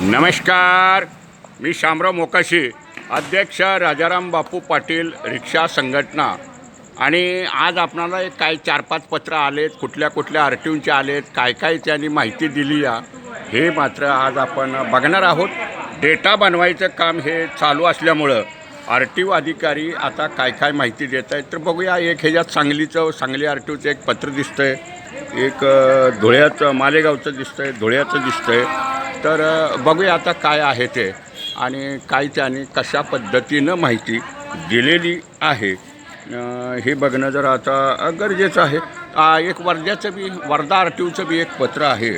नमस्कार. मी शामराव मोकाशी अध्यक्ष राजाराम बापू पाटील रिक्षा संघटना. आणि आज आपणाला एक काय चार पाच पत्र आलेत कुठल्या कुठल्या आर टी आलेत काय काय त्यांनी माहिती दिली या हे मात्र आज आपण बघणार आहोत. डेटा बनवायचं काम हे चालू असल्यामुळं आर टी ओ अधिकारी आता काय काय माहिती देत आहेत तर बघूया एक ह्याच्यात सांगलीचं सांगली आर टी ओचं एक पत्र दिसतंय. एक धुळ्याचं मालेगावचं दिसतंय धुळ्याचं दिसतंय. तर बघूया आता काय आहे ते आणि काय त्याने कशा पद्धतीनं माहिती दिलेली आहे. हे बघणं जरा आता गरजेचं आहे. एक वर्ध्याचं बी वर्धा आर टी ओचं बी एक पत्र आहे.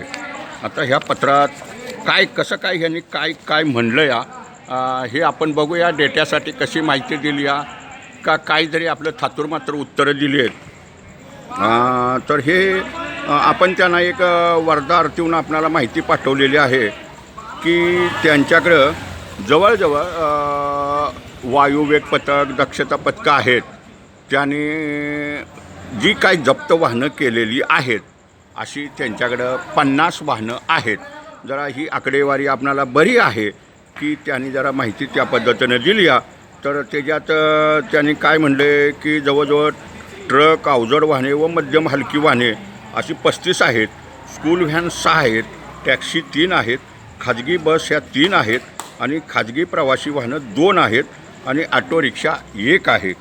आता ह्या पत्रात काय कसं काय ह्यांनी काय काय म्हणलं या? हे आपण बघूया डेट्यासाठी कशी माहिती दिली या? का काहीतरी आपलं थातूर मात्र उत्तरं दिली आहेत. तर हे आपण त्यांना एक वर्धा आरतीहून आपणाला माहिती पाठवलेली आहे की त्यांच्याकडं जवळजवळ वायुवेग पथक दक्षता पथकं आहेत. त्याने जी काही जप्त वाहनं केलेली आहेत अशी त्यांच्याकडं पन्नास वाहनं आहेत. जरा ही आकडेवारी आपणाला बरी आहे की त्यांनी जरा माहिती त्या पद्धतीनं दिली आहे तर त्याच्यात त्यांनी काय म्हणले की जवळजवळ ट्रक अवजड वाहने व मध्यम हलकी वाहने अशी पस्तीस आहेत स्कूल व्हॅन सहा आहेत टॅक्सी तीन आहेत खाजगी बस ह्या तीन आहेत आणि खाजगी प्रवासी वाहनं दोन आहेत आणि ऑटो रिक्षा एक आहे.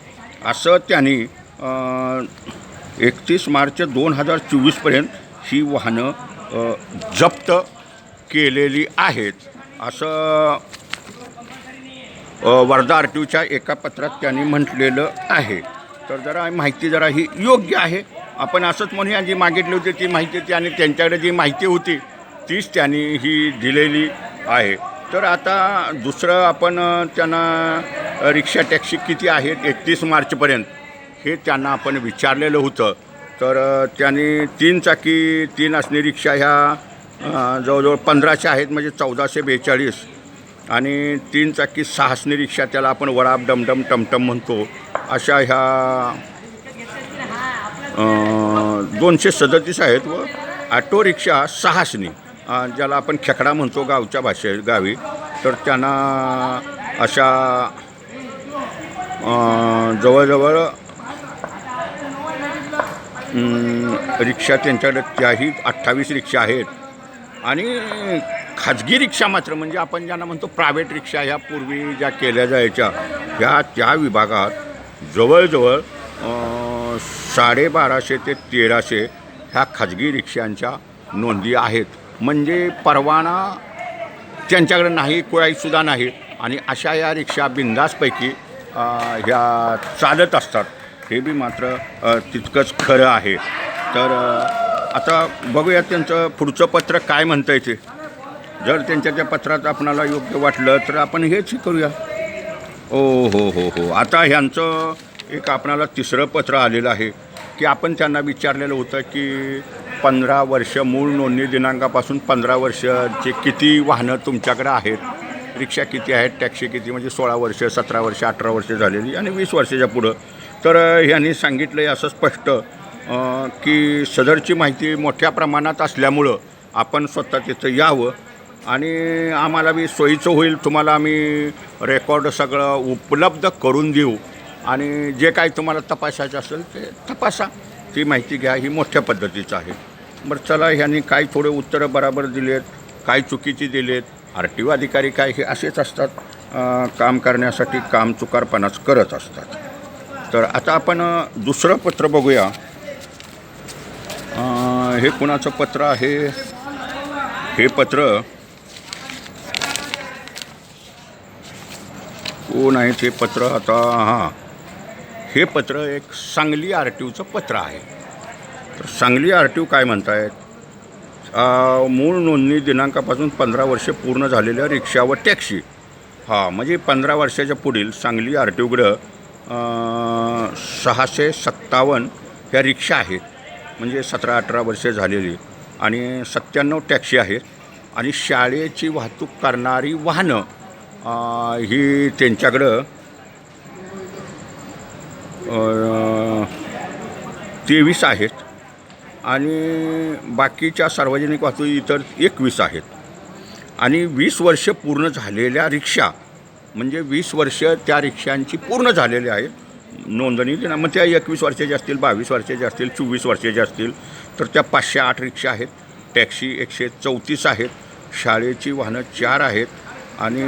असं त्यांनी एकतीस मार्च दोन हजार चोवीसपर्यंत ही वाहनं जप्त केलेली आहेत. असं वर्धा आर टीच्या एका पत्रात त्यांनी म्हटलेलं आहे. तर जरा माहिती जरा ही योग्य आहे. आपण असंच म्हणूया जी मागितली होती ती माहिती त्याने त्यांच्याकडे जी माहिती होती तीच त्यांनी ही दिलेली आहे. तर आता दुसरं आपण त्यांना रिक्षा टॅक्सी किती आहेत एकतीस मार्चपर्यंत हे त्यांना आपण विचारलेलं होतं. तर त्यांनी तीन चाकी तीन असणे रिक्षा ह्या जवळजवळ पंधराशे आहेत म्हणजे चौदाशे बेचाळीस. आणि तीन चाकी सहासनी रिक्षा त्याला आपण वडाप डमडम टमटम म्हणतो अशा ह्या दोनशे सदतीस आहेत व ऑटो रिक्षा सहाशनी. ज्याला आपण खेकडा म्हणतो गावच्या भाषेत गावी. तर त्यांना अशा जवळजवळ रिक्षा त्यांच्याकडे त्याही अठ्ठावीस रिक्षा आहेत. आणि खाजगी रिक्षा मात्र म्हणजे आपण ज्यांना म्हणतो प्रायव्हेट रिक्षा ह्या पूर्वी ज्या केल्या जायच्या ह्या त्या विभागात जवळजवळ साडेबाराशे ते तेराशे ह्या खाजगी रिक्षांच्या नोंदी आहेत. म्हणजे परवाना त्यांच्याकडे नाही कुळाईसुद्धा नाही. आणि अशा या रिक्षा बिंदासपैकी ह्या चालत असतात. हे बी मात्र तितकंच खरं आहे. तर आता बघूया त्यांचं पुढचं पत्र काय म्हणतं आहे ते. जर त्यांच्या त्या पत्रात आपणाला योग्य वाटलं तर आपण हेच करूया. ओ हो हो हो. आता ह्यांचं एक आपणाला तिसरं पत्र आलेलं आहे. की आपण त्यांना विचारलेलं होतं की पंधरा वर्ष मूळ नोंदणी दिनांकापासून पंधरा वर्षाचे किती वाहनं तुमच्याकडे आहेत रिक्षा किती आहेत टॅक्सी किती म्हणजे सोळा वर्ष सतरा वर्ष अठरा वर्ष झालेली आणि वीस वर्षाच्या पुढं. तर ह्यांनी सांगितलं आहे असं स्पष्ट की सदरची माहिती मोठ्या प्रमाणात असल्यामुळं आपण स्वतः तिथं यावं आणि आम्हाला बी सोयीचं होईल तुम्हाला आम्ही रेकॉर्ड सगळं उपलब्ध करून देऊ. आणि जे काही तुम्हाला तपासायचं असेल ते तपासा. ती माहिती घ्या ही मोठ्या पद्धतीचं आहे. बरं चला ह्यांनी काय थोडे उत्तरं बराबर दिलेत काय चुकीची दिलेत. आर टी ओ अधिकारी काय हे असेच असतात. काम करण्यासाठी काम चुकारपणाच करत असतात. तर आता आपण दुसरं पत्र बघूया. हे कुणाचं पत्र आहे? हे पत्र कोण आहे ते पत्र? आता हां. हे पत्र एक सांगली आर टी ओचं पत्र आहे. तर सांगली आर टी ओ काय म्हणतायत? अ, मूळ नोंदणी दिनांकापासून पंधरा वर्षे पूर्ण झालेल्या रिक्षा व टॅक्सी. हां म्हणजे पंधरा वर्षाच्या पुढील सांगली आर टी ओकडं सहाशे सत्तावन्न ह्या रिक्षा आहेत. म्हणजे सतरा अठरा वर्षे झालेली आणि सत्त्याण्णव टॅक्सी आहेत. आणि शाळेची वाहतूक करणारी वाहनं ही त्यांच्याकडं तेवीस आहेत. आणि बाकीच्या सार्वजनिक वाहतूक इतर एकवीस आहेत. आणि वीस वर्ष पूर्ण झालेल्या रिक्षा म्हणजे वीस वर्ष त्या रिक्षांची पूर्ण झालेली आहेत. नोंदणी दिना मग त्या एकवीस वर्षाच्या असतील बावीस वर्षाच्या असतील चोवीस वर्षाच्या असतील तर त्या पाचशे आठ रिक्षा आहेत. टॅक्सी एकशे चौतीस आहेत. शाळेची वाहनं चार आहेत. आणि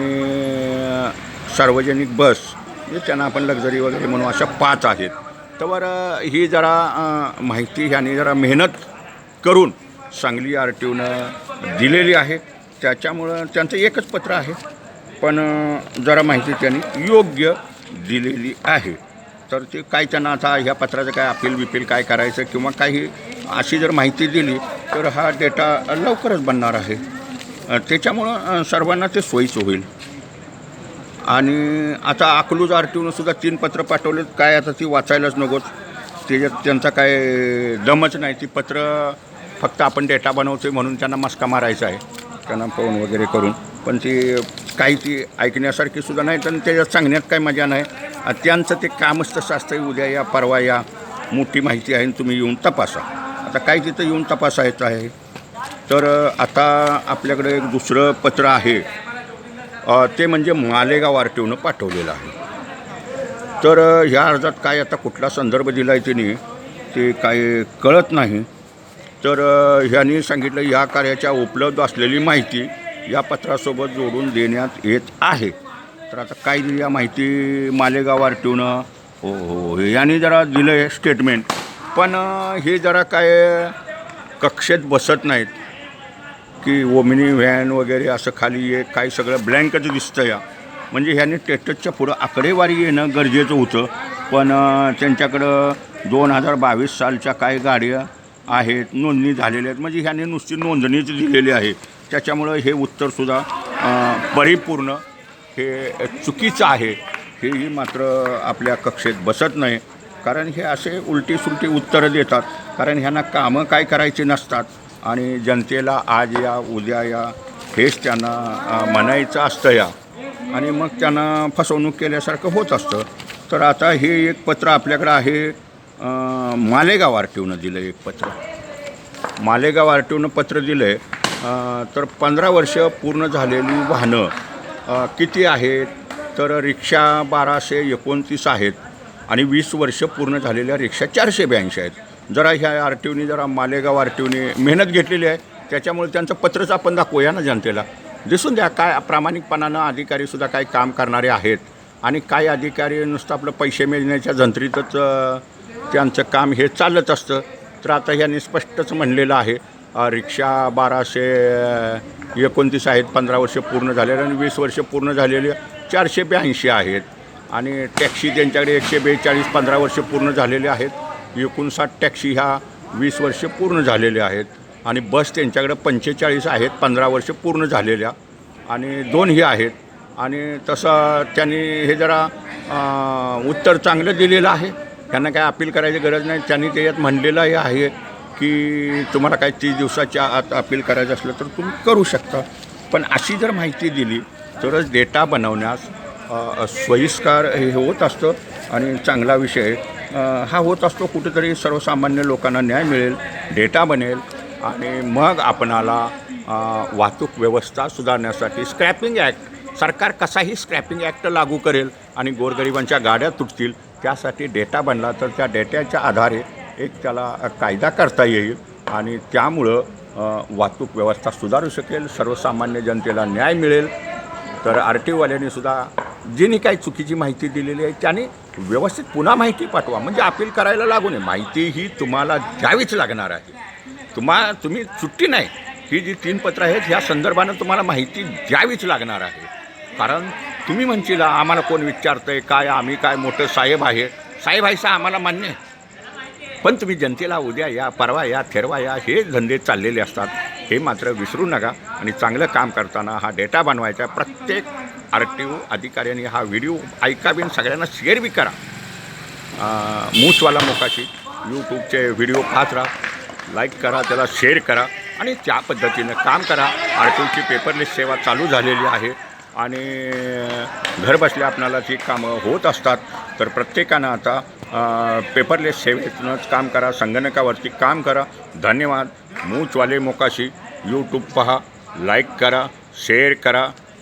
सार्वजनिक बस म्हणजे त्यांना आपण लक्झरी वगैरे म्हणू अशा पाच आहेत. तर ही जरा माहिती ह्याने जरा मेहनत करून सांगली आर टी ओनं दिलेली आहे. त्याच्यामुळं त्यांचं एकच पत्र आहे. पण जरा माहिती त्यांनी योग्य दिलेली आहे. तर ते काय त्यांना आता ह्या पत्राचं काय अपील बिपील काय करायचं किंवा काही अशी जर माहिती दिली तर हा डेटा लवकरच बनणार आहे. त्याच्यामुळं सर्वांना ते सोयीचं होईल. आणि आता अकलूज आर टी सुद्धा तीन पत्र पाठवलेत. काय आता ती वाचायलाच नकोत. त्याच्यात त्यांचा काय दमच नाही. ती पत्र फक्त आपण डेटा बनवतोय म्हणून त्यांना मस्का मारायचा आहे. त्यांना फोन वगैरे करून. पण ती काही ती ऐकण्यासारखी सुद्धा नाही. तर त्याच्यात सांगण्यात काय मजा नाही. त्यांचं ते कामच तसं असतं उद्या या परवा या. मोठी माहिती आहे आणि तुम्ही येऊन तपासा. आता काय तिथं येऊन तपासायचं आहे. तर आता आपल्याकडे एक दुसरं पत्र आहे. ते म्हणजे मालेगाव आर टीओनं पाठवलेलं आहे. तर ह्या अर्जात काय आता कुठला संदर्भ दिला आहे तिने ते काय कळत नाही. तर ह्यांनी सांगितलं या कार्याच्या उपलब्ध असलेली माहिती या पत्रासोबत जोडून देण्यात येत आहे. तर आता काय दिली या माहिती मालेगाव आर टीओनं हो हो, हो यांनी जरा दिलं आहे स्टेटमेंट पण हे जरा काय कक्षेत बसत नाहीत. की ओमिनी व्हॅन वगैरे असं खाली आहे काही सगळं ब्लँकच दिसतं या. म्हणजे ह्याने टेस्टच्या पुढं आकडेवारी येणं गरजेचं होतं. पण त्यांच्याकडं दोन हजार बावीस सालच्या काही गाड्या आहेत नोंदणी झालेल्या आहेत. म्हणजे ह्याने नुसती नोंदणीच दिलेली आहे. त्याच्यामुळं हे उत्तरसुद्धा परिपूर्ण हे चुकीचं आहे. हेही मात्र आपल्या कक्षेत बसत नाही. कारण हे असे उलटी सुलटी उत्तरं देतात. कारण ह्यांना कामं काय करायची नसतात. आणि जनतेला आज या उद्या या हेच त्यांना म्हणायचं असतं या. आणि मग त्यांना फसवणूक केल्यासारखं होत असतं. तर आता हे एक पत्र आपल्याकडं आहे मालेगाव आर टी ओनं दिलं एक पत्र. मालेगाव आर टी ओनं पत्र दिलं आहे तर पंधरा वर्ष पूर्ण झालेली वाहनं किती आहेत? तर रिक्षा बाराशे एकोणतीस आहेत आणि वीस वर्ष पूर्ण झालेल्या रिक्षा चारशे ब्याऐंशी आहेत. जरा ह्या आर टी ओनी जरा मालेगाव आर टी ओनी मेहनत घेतलेली आहे. त्याच्यामुळे त्यांचं पत्रच आपण दाखवूया ना जनतेला. दिसून द्या काय प्रामाणिकपणानं अधिकारीसुद्धा काही काम करणारे आहेत. आणि काही अधिकारी नुसतं आपलं पैसे मिळण्याच्या जंत्रीतच त्यांचं काम हे चालत असतं. तर आता ह्यांनी स्पष्टच म्हणलेलं आहे. रिक्षा बाराशे एकोणतीस आहेत पंधरा वर्ष पूर्ण झालेले आणि वीस वर्ष पूर्ण झालेले चारशे ब्याऐंशी आहेत. आणि टॅक्सी त्यांच्याकडे एकशे बेचाळीस पंधरा वर्ष पूर्ण झालेले आहेत. एकोणसाठ टॅक्सी ह्या वीस वर्ष पूर्ण झालेल्या आहेत आणि बस त्यांच्याकडे पंचेचाळीस आहेत पंधरा वर्ष पूर्ण झालेल्या. आणि दोन हे आहेत. आणि तसं त्यांनी हे जरा उत्तर चांगलं दिलेलं आहे. त्यांना काय अपील करायची गरज नाही. त्यांनी त्याच्यात म्हणलेलं हे आहे की तुम्हाला काय तीस दिवसाच्या आत अपील करायचं असलं तर तुम्ही करू शकता. पण अशी जर माहिती दिली तरच डेटा बनवण्यास सोयीस्कार हे होत असतं आणि चांगला विषय हा होत असतो कुठेतरी सर्वसामान्य लोकांना न्याय मिळेल डेटा बनेल आणि मग आपणाला वाहतूक व्यवस्था सुधारण्यासाठी स्क्रॅपिंग ॲक्ट सरकार कसाही स्क्रॅपिंग ॲक्ट लागू करेल आणि गोरगरिबांच्या गाड्या तुटतील त्यासाठी डेटा बनला तर त्या डेट्याच्या आधारे एक त्याला कायदा करता येईल आणि त्यामुळं वाहतूक व्यवस्था सुधारू शकेल सर्वसामान्य जनतेला न्याय मिळेल. तर आर टी ओवाल्यांनीसुद्धा ज्यांनी काही चुकीची माहिती दिलेली आहे त्याने व्यवस्थित पुन्हा माहिती पाठवा. म्हणजे अपील करायला लागू नये. माहिती ही तुम्हाला द्यावीच लागणार आहे. तुम्हा तुम्ही सुट्टी नाही. ही जी तीन पत्र आहेत ह्या संदर्भानं तुम्हाला माहिती द्यावीच लागणार आहे. कारण तुम्ही म्हणशील आम्हाला कोण विचारतंय? काय आम्ही काय मोठं साहेब आहे? साहेब आहेसा आम्हाला मान्य आहे. पण तुम्ही जनतेला उद्या या परवा या थेरवा या हे धंदे चाललेले असतात. हे मात्र विसरू नका. आणि चांगलं काम करताना हा डेटा बनवायचा आहे. प्रत्येक आर टी ओ अधिकाऱ्यांनी हा व्हिडिओ ऐकावीन सगळ्यांना शेअर बी करा. मूसवाला मोकाशी. यूट्यूबचे व्हिडिओ पाहत राहा लाईक करा त्याला शेअर करा आणि त्या पद्धतीनं काम करा. आर टी ओची पेपरलेस सेवा चालू झालेली आहे आणि घरबसल्या आपणाला जी कामं होत असतात तर प्रत्येकानं आता पेपरलेस सेवेतूनच काम करा संगणकावरती काम करा. धन्यवाद. मूचवाले मोकाशी. यूट्यूब पहा लाईक करा शेअर करा.